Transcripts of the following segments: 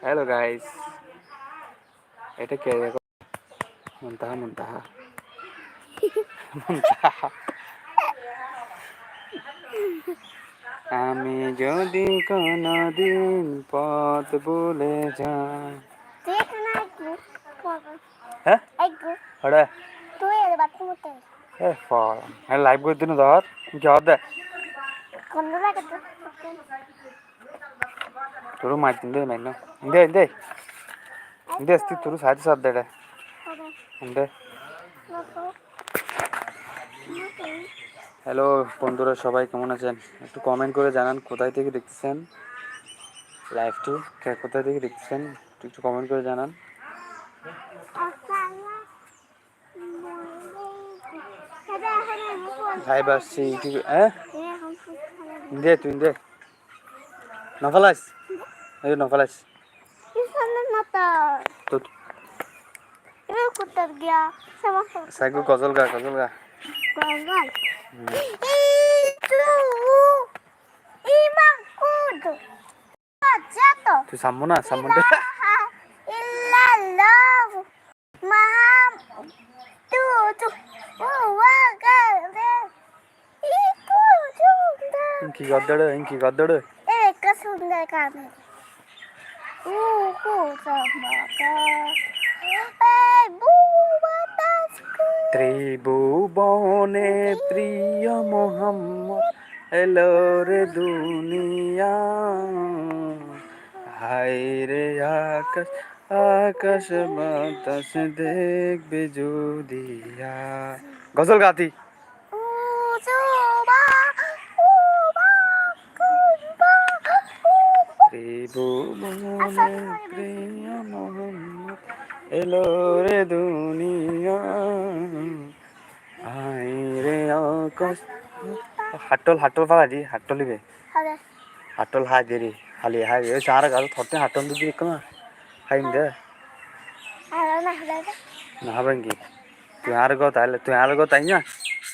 Hello guys এটা কে দেখো মুনতাহা মুনতাহা। মুনতাহা। আমি যদি কোনদিন পথ ভুলে যাই। হ্যাঁ? লাইভ করে দিন, ধর। কি দে মাইন দে দে দে আস্তি তোর সাথে সাথে দে দে দে হ্যালো বন্ধুরা সবাই কেমন আছেন? একটু কমেন্ট করে জানান কোথায় থেকে দেখতেছেন? লাইভটি কোথায় থেকে দেখতেছেন? একটু- একটু কমেন্ট করে জানান। লাইভ আসছি ইউটিউবে হ্যাঁ? দে তুই দে নফলাইস এই না ফলাইস সাইকু গজল গা গজল গা তুই সামু না সামু ఇంకి గద్దడు ఇంకి గద్దడు ఏ సుందర కాదు ত্রিভুবনে প্রিয় মোহাম্মদ, এলো রে দুনিয়া। হায় রে আকাশ আকাশ বাতাস দেখবে যদিয়া গজল গাতি Uzuba, uba, kuba, uba. ত্রিভুবনে প্রিয় মোহাম্মদ এলো রে দুনিয়া হায় রে আকাশ হাটল হাটল পালা দি হাটলিবে Hadi. হাটল হাই দেরি খালি হাই ওই চার গাল থরতে হাটল দিদি কমা। হাইন দে না কি তুই আর গো তাইলে তুই আর গো তাই না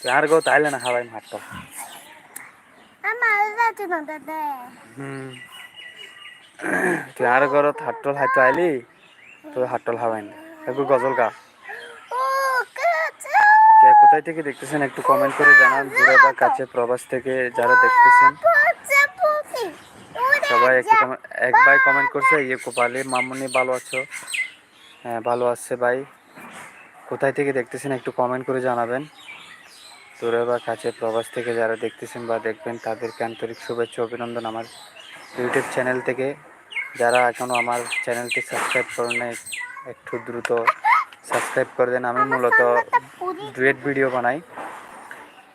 তুই আর গো তাইলে না হবাই হাটল tu nanti হুম আর গর হাটল হাইতে আইলি তুই হাটল হবাই না একটু গজল গা। কোথায় থেকে দেখতেছেন? একটু কমেন্ট করে জানান। দূরে বা কাছে প্রবাস থেকে যারা দেখতেছেন। সবাই একটু এক ভাই কমেন্ট করছে ইয়ে কোপালি মামুনি ভালো আছো? হ্যাঁ ভালো আছে ভাই। কোথায় থেকে দেখতেছেন? একটু কমেন্ট করে জানাবেন। দূরে বা কাছে প্রবাস থেকে যারা দেখতেছেন বা দেখবেন, তাদেরকে আন্তরিক শুভেচ্ছা, অভিনন্দন আমার ইউটিউব চ্যানেল থেকে। যারা এখনও আমার চ্যানেলটি সাবস্ক্রাইব করেন নাই, একটু দ্রুত সাবস্ক্রাইব করে দেন। আমি মূলত ডুয়েট ভিডিও বানাই।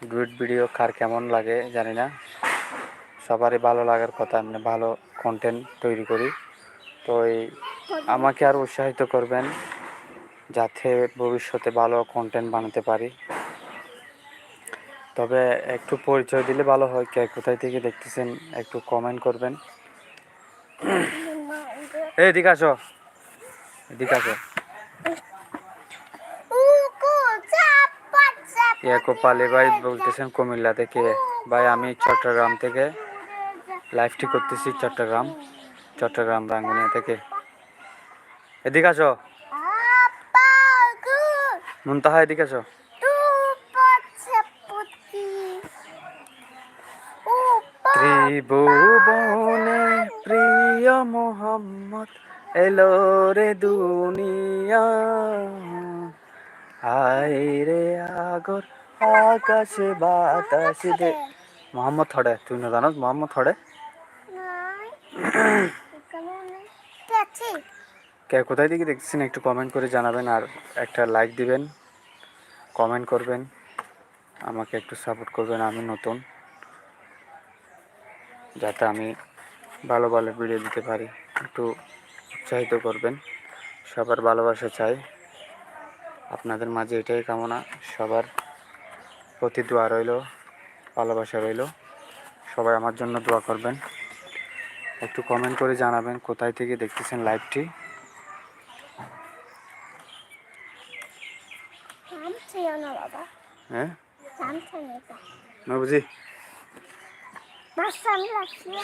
ডুয়েট ভিডিও কার কেমন লাগে জানি না। সবারই ভালো লাগার কথা আমি ভালো কন্টেন্ট তৈরি করি। তো এই আমাকে আর উৎসাহিত করবেন যাতে ভবিষ্যতে ভালো কন্টেন্ট বানাতে পারি। তবে একটু পরিচয় দিলে ভালো হয়। কে কোথায় থেকে দেখতেছেন, একটু কমেন্ট করবেন। এই এদিকে আসো। এদিকে আসো। cepat. ভাই বলতেছেন কুমিল্লা থেকে। ভাই আমি চট্টগ্রাম থেকে লাইভটি করতেছি চট্টগ্রাম চট্টগ্রাম রাঙ্গুনিয়া থেকে। এদিকে আসো? মুনতাহা এদিকে আসো। ত্রিভুবনে প্রিয় মোহাম্মদ এলো রে দুনিয়া। হায় রে আগর আকাশে বাতাস দে। মোহাম্মদ থড়ে তুই না জানোস মোহাম্মদ Keci. কে কোথায় থেকে দেখতেছেন একটু কমেন্ট করে জানাবেন আর একটা লাইক দিবেন কমেন্ট করবেন আমাকে একটু সাপোর্ট করবেন আমি নতুন। যাতে আমি ভালো ভালো ভিডিও দিতে পারি। একটু উৎসাহিত করবেন। সবার ভালোবাসা চাই। আপনাদের মাঝে এটাই কামনা। সবার প্রতি দোয়া রইল ভালোবাসা রইল। সবাই আমার জন্য দোয়া করবেন। একটু কমেন্ট করে জানাবেন কোথায় থেকে দেখতেছেন লাইভটি হ্যাঁ? Samsung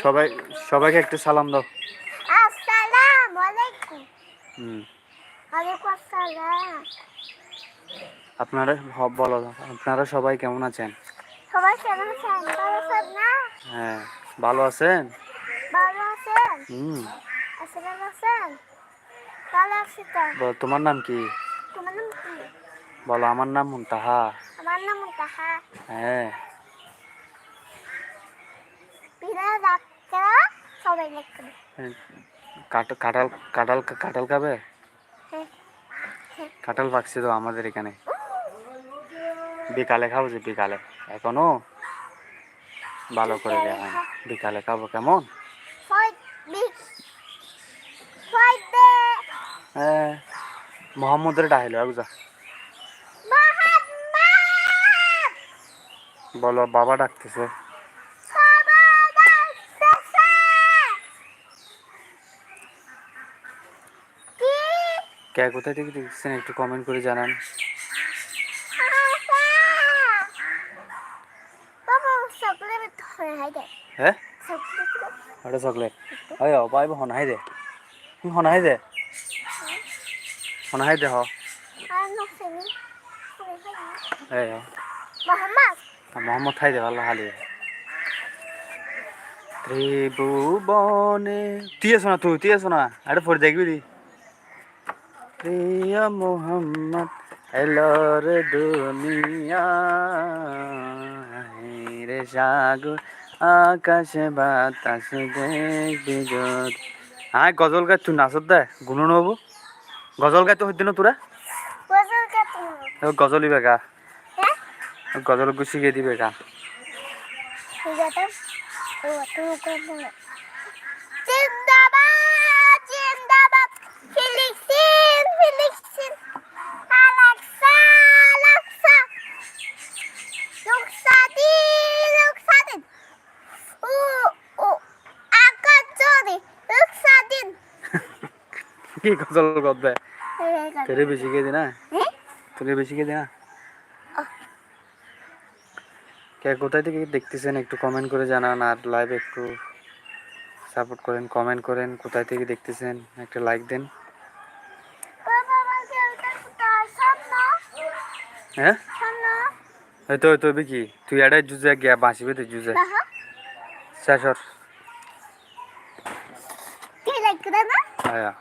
সবাই সবাইকে একটু সালাম দাও। Ah, হুম। আপনারা বলো আপনারা সবাই কেমন আছেন? সবাই কেমন আছেন? ভালো আছেন না? হ্যাঁ ভালো আছেন? ভালো আছেন? হুম। আসসালাম আছেন ভালো আছি তো। বলো, তোমার নাম কি? তোমার নাম কি? বলো আমার নাম মুনতাহা। আমার নাম তাহা হ্যাঁ। সবাই কাট- কাঁঠাল কাঁঠাল কাঁঠাল খাবে? হ্যাঁ। কাঁঠাল পাকছে তো আমাদের এখানে। বিকালে খাব যে বিকালে। এখনও? ভালো করে দেয় হ্যাঁ বিকালে খাব কেমন. হ্যাঁ মোহাম্মদের ডাইল বুঝা বলো বাবা ডাকতেছে। কে কোথায় থেকে দেখছেন একটু কমেন্ট করে জানান। হ্যাঁ ওটা চকলেট। হয় পাইব হনাই দে। হনাই দে। হনাই দে হ। মোহাম্মদ। মোহাম্মদ খাই দে ভালো হালি। ত্রিভুবনে তুই আছো না তুই তুই আছো না। আরে পরে দেখবি দি। প্রিয় মোহাম্মদ এলোর দুনিয়া। রে সাগর আকাশে বাতাস দেখবি হ্যাঁ গজল গাই তুই নাচত দে গুনো নবু গজল গাই তো হইতে না তোরা গজলই বেগা গজল গুছি গিয়ে দিবে গা ঠিক আছে ও তুমি করবে না জিন্দাবাদ জিন্দাবাদ ফিলিস্তিন ফিলিস্তিন আলাক্সা আলাক্সা লুকসা দিন লুকসা দিন ও ও আকাশ চোরি লুকসা দিন কি গজল গদবে তোরে বেশি কে দিনা? তোরে বেশি কে দিনা? কে কোথায় থেকে দেখতেছেন একটু কমেন্ট করে জানান আর লাইভ একটু সাপোর্ট করেন কমেন্ট করেন কোথায় থেকে দেখতেছেন? একটা লাইক দেন। হ্যাঁ? হয়তো হয়তো কি? তুই এটা জুজে গিয়া বাঁচিবি তুই জুজে দেখা শেষর কি লাগবে না আয়া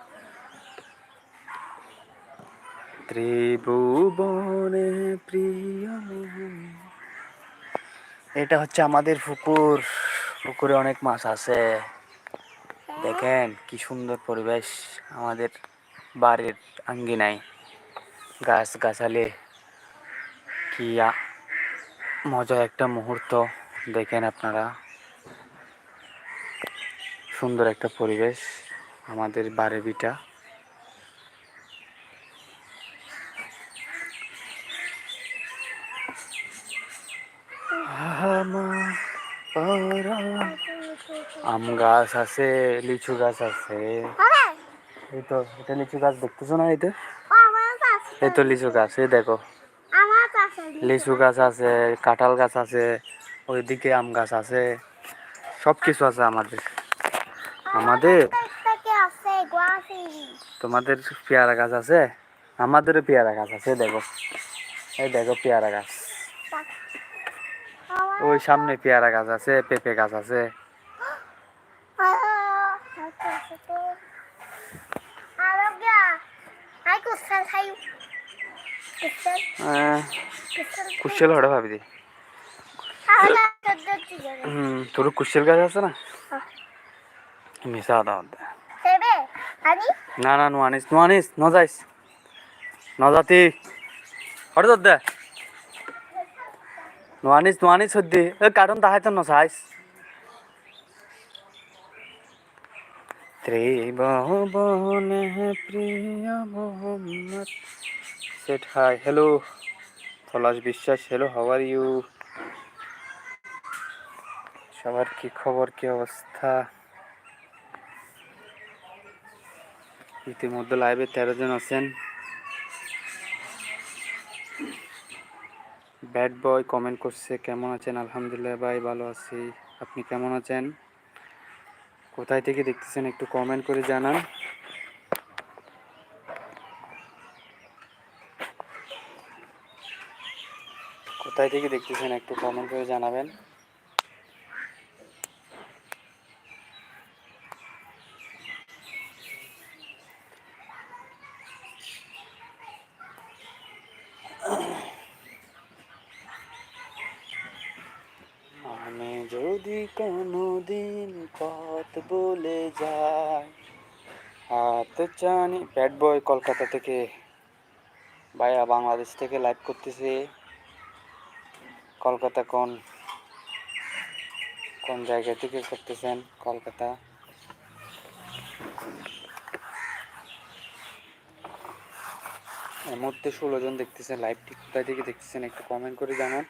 ত্রিভুবনে প্রিয় এটা হচ্ছে আমাদের পুকুর। পুকুরে অনেক মাছ আছে। দেখেন কি সুন্দর পরিবেশ আমাদের বাড়ির আঙ্গিনায়। গাছ গাছালি কি মজা একটা মুহূর্ত। দেখেন আপনারা। সুন্দর একটা পরিবেশ আমাদের বাড়ি বিটা আম গাছ আছে, লিচু গাছ আছে। এই তো, এটা লিচু গাছ দেখতেছো না কাছে এই তো লিচু গাছ, এই দেখো। লিচু গাছ আছে, কাঁঠাল গাছ আছে, ওইদিকে আম গাছ আছে। সব কিছু আছে আমাদের। আমাদের? তোমাদের পেয়ারা গাছ আছে? আমাদেরও পেয়ারা গাছ আছে দেখো। এই দেখো পেয়ারা গাছ। ওই সামনে পেয়ারা গাছ আছে, পেঁপে গাছ আছে আরোগ্য আই কুশল খাই কুশল হড়ে ভাবি হুম তোর কুশেল গাছ আছে না? মিশা দাও দে। দেবে আনি না না নোয়ানিস নোয়ানিস ন যাইস। ন যাতি। হরে দে। নোয়ানিস নোয়ানিস হদ্দি এ কার্টুন তাহাই তো নসাইস ত্রিভুবনে প্রিয় মোহাম্মদ। সেট হ্যালো পলাশ বিশ্বাস হ্যালো হাউ আর ইউ সবার কি খবর, কি অবস্থা? ইতিমধ্যে লাইভে তেরো জন আছেন। ব্যাড বয় কমেন্ট করছে, কেমন আছেন? আলহামদুলিল্লাহ ভাই, ভালো আছি। আপনি কেমন আছেন? কোথায় থেকে দেখতেছেন একটু কমেন্ট করে জানান। কোথায় থেকে দেখতেছেন একটু কমেন্ট করে জানাবেন। আমি যদি কোনো দিন পথ বলে যাই, হাত চানি ব্যাড বয় কলকাতা থেকে, ভাইয়া বাংলাদেশ থেকে লাইভ করতেছে। কলকাতা কোন কোন জায়গা থেকে করতেছেন কলকাতা? এই মুহূর্তে ষোলো জন দেখতেছেন লাইভটি কোথায় থেকে দেখতেছেন একটু কমেন্ট করে জানান।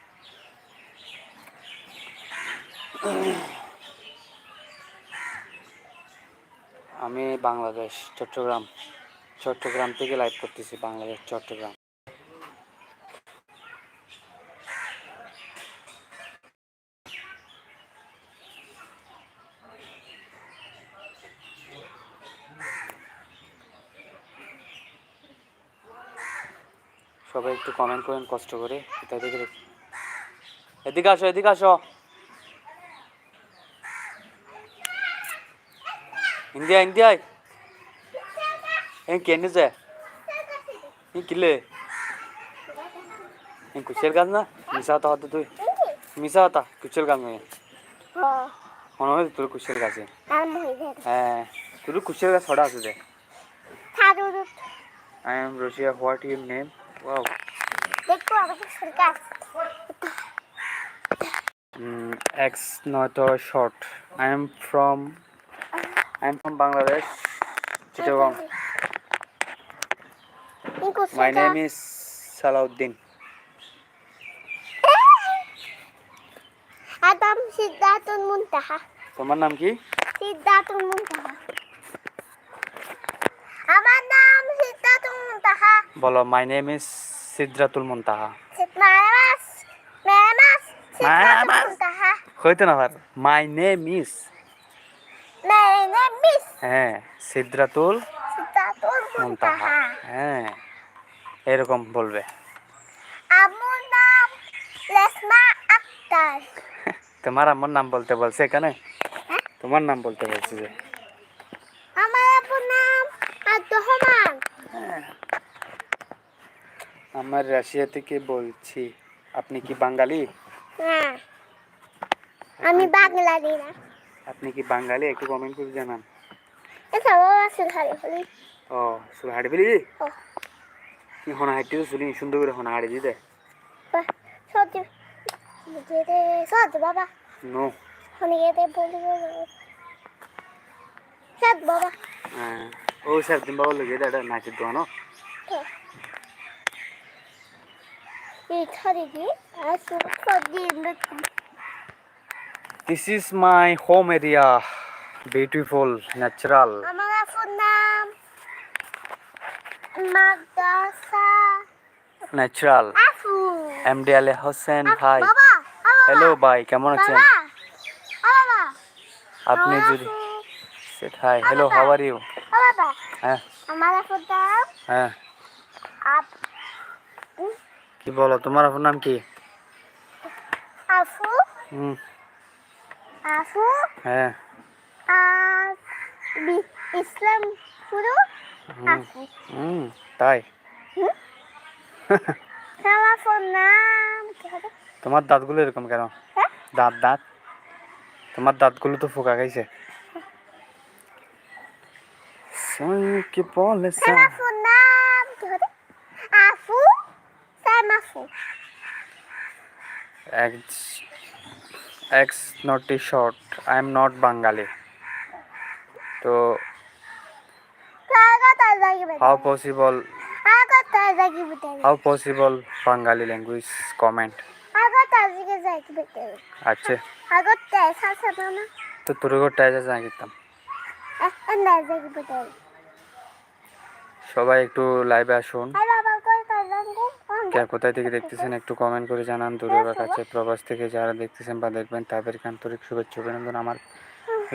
আমি বাংলাদেশ, চট্টগ্রাম চট্টগ্রাম থেকে লাইভ করতেছি, বাংলাদেশ, চট্টগ্রাম। সবাই একটু কমেন্ট করেন কষ্ট করে। কোথায় থেকে দেখ- এদিকে আসো এদিকে আসো। ইন্ডিয়া ইন্ডিয়ায় এই। কেন যে? এই কিলে এই কুচের গাছ না? মিশা হতা হতো তুই? মিশা হতা কুচের গাছ নয়। হ্যাঁ মনে হয় তোর কুচের গাছে। হ্যাঁ। তোর কুচের গাছ ছড়া আছে I am Russia what your name wow দেখো আর সরকার এক্স নয়তো short I am from I am from Bangladesh Chittagong my name is Salahuddin Adam Sidratul Muntaha তোমার নাম কি? সিদ্ধাতুল মুনতাহা আমার নাম সিদ্ধাতুল মুনতাহা বলো my name is Sidratul Muntaha. হইতো না ভার মাই নেম ইজ হ্যাঁ সিদ্রাতুল মুনতাহা। মুনতাহা। হ্যাঁ এরকম বলবে। আমার নাম লেসমা আক্তার। তোমার আমার নাম বলতে বলছে এখানে? তোমার নাম বলতে বলছে যে আমার আপুর নাম আব্দুর রহমান আমার রাশিয়া থেকে বলছি আপনি কি বাঙালি? হ্যাঁ আমি বাংলাদেশ না। আপনি কি বাঙালি? একটু কমেন্ট করে জানান। এটা বাবা সুলহারি হলি ও সুর হাড়ি ফেলি ও। কি হনা হাঁটি তো শুনি সুন্দর করে হনা হাড়ি দিতে। সত্যি। যেতে সত্যি বাবা। নো। হনি যেতে বলি সত্যি বাবা। হ্যাঁ। ও দিন বাবা লোক এটা নাচের দোকান এই সত্যি this is my home area beautiful natural আমার আপুর নাম মাদ্রাসা। ন্যাচারাল আফু এম ডি আলে হোসেন ভাই। হ্যালো ভাই কেমন আছেন? আপনি যদি hi hello how are you হ্যাঁ। আমার নাম হ্যাঁ। কি বলো তোমার আপনার নাম কি? আফু? হুম। আফু? হ্যাঁ। ইসলাম পুরো হুম। আফু। হুম তাই? আমার ফোন নাম তোমার দাঁতগুলো এরকম কেন? হ্যাঁ? দাঁত দাঁত? তোমার দাঁতগুলো তো ফোকা খাইছে কি বলে আমার ফোন নাম কি হবে? আফু? X X not T short I am not Bengali তো how possible how possible Bengali language comment আচ্ছা তে তোর সবাই একটু লাইভে আসুন কে কোথায় থেকে দেখতেছেন একটু কমেন্ট করে জানান। দূরে বা কাছে প্রবাস থেকে যারা দেখতেছেন বা দেখবেন, তাদেরকে আন্তরিক শুভেচ্ছা অভিনন্দন। আমার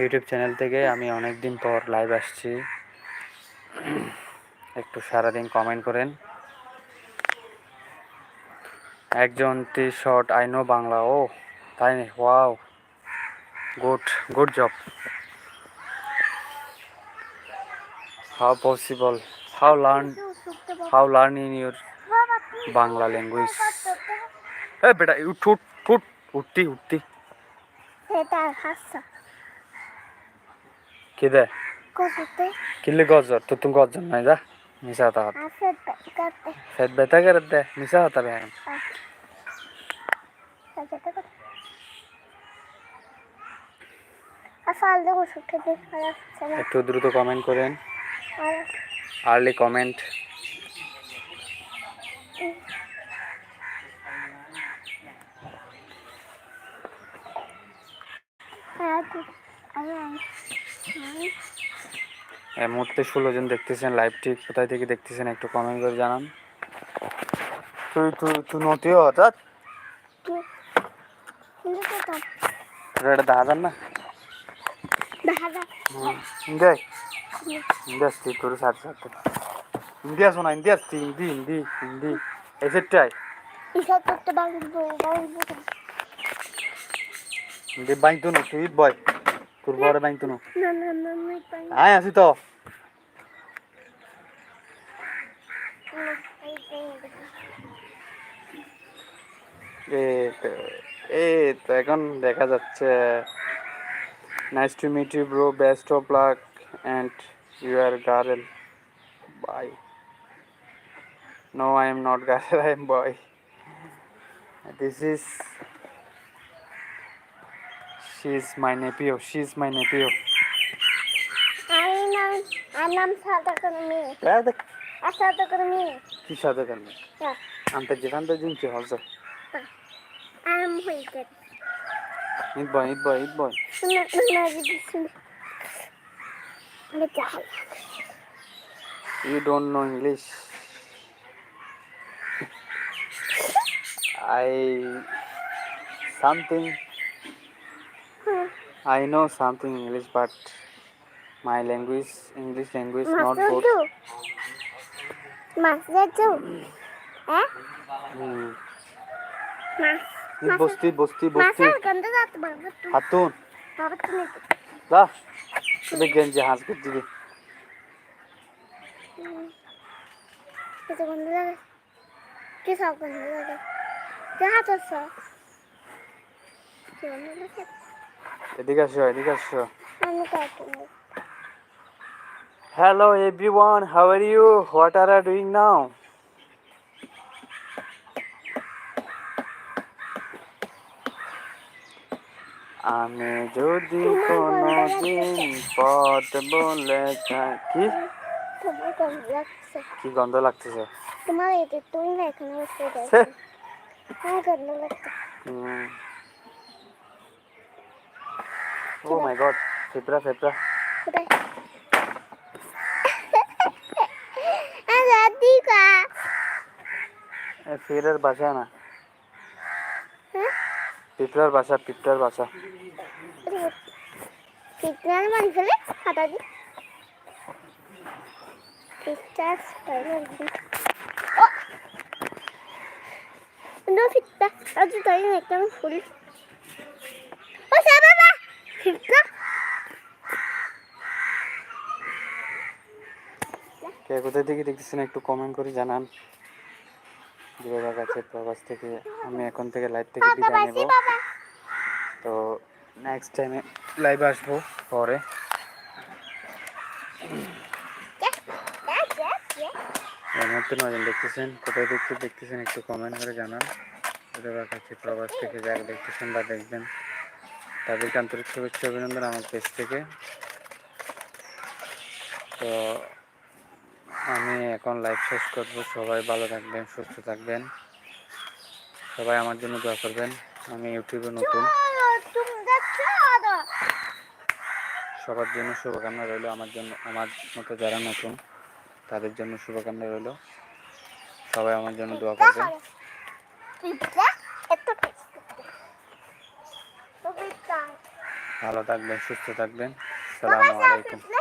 ইউটিউব চ্যানেল থেকে আমি অনেক দিন পর লাইভ আসছি। একটু সারাদিন কমেন্ট করেন। একজন T short I know Bangla, ও, তাই wow good good job how possible how learn how learn in your Bangla language এ বেটা উঠ উঠ উঠ উঠতি উঠতি। কে দে? কিল্লি গজর তো তুমি গজর নাই যা মিশা তা আছে করতে ফেদ বেতা করে দে মিশা হতা বে একটু দ্রুত কমেন্ট করেন। আর্লি কমেন্ট আর আর এই মুহূর্তে ষোলো জন দেখতেছেন লাইভটি কোথায় থেকে দেখতেছেন একটু কমেন্ট করে জানান। তুই তুই তুই নতিও তোর এটা না। দেখা আসছি তোর সাথে সাথে। হিন্দি আসো না হিন্দি আসছি হিন্দি হিন্দি হিন্দি এই সেটটাই ইসা করতে বাংবো বাংবো হিন্দি বাইতো না তুই বয় তোর বড় বাইতো না না আয় আসি তো। এই তো এই তো এখন দেখা যাচ্ছে। Nice to meet you bro best of luck and you are girl bye no I am not girl I am boy this is she is my nephew she is my nephew I নাম I নাম সাদা করমি সাদা করমি কি সাথে করবে ইয়া আমি তো যেখান থেকে জিনছি হলসে I am waited Eid boy Eid boy Eid boy শুনে শুনে দিছি আরে যা You don't know English. I something I know something English, but my language English language not good. মাসুদু হ্যাঁ Hmm. মাস ঈদ বস্তি বস্তি বস্তি হাতুন। বাবা তুমি গেঞ্জি হাঁস করছি রে কিছু গন্ধ লাগে? কি সব গন্ধ লাগে? তো গন্ধ লাগে? এদিকে আসো এদিকে আসো। কাটু Hello everyone, how are you? What are you doing আমি যদি কোনোদিন পথ বলে যাই- কি? গন্ধ লাগতেছে? তোমার এতে তুমি না এখানে বসে গন্ধ হুম। ও মাই গড আচ্ছা দিকা এ ফেরের বাসা না হ্যাঁ পিঁপড়ার বাসা পিঁপড়ার বাসা ফিটনার মান ফেলে হাতা দি স্পাইরাল ও নো ফিটনা আজ তাই একটা ফুল ফিটনা কে কোথায় থেকে দেখতেছেন একটু কমেন্ট করে জানান। দূরের কাছে প্রবাস থেকে আমি এখন থেকে লাইভ থেকে বিদায় নেব। তো নেক্সট টাইমে লাইভ আসব পরে. এই মুহূর্তে নজন দেখতেছেন কোথায় দেখতে দেখতেছেন একটু কমেন্ট করে জানান। দূরের কাছে প্রবাস থেকে যারা দেখতেছেন বা দেখবেন। তাদেরকে আন্তরিক শুভেচ্ছা অভিনন্দন আমার পেজ থেকে। তো আমি এখন লাইভ শেষ করব। সবাই ভালো থাকবেন, সুস্থ থাকবেন। সবাই আমার জন্য দোয়া করবেন। আমি ইউটিউবে নতুন। সবার জন্য শুভকামনা রইল। আমার জন্য, আমার মতো যারা নতুন, তাদের জন্য শুভকামনা রইল। সবাই আমার জন্য দোয়া করবেন। ভালো থাকবেন সুস্থ থাকবেন। সালামালাইকুম সালামু আলাইকুম। পিৎজা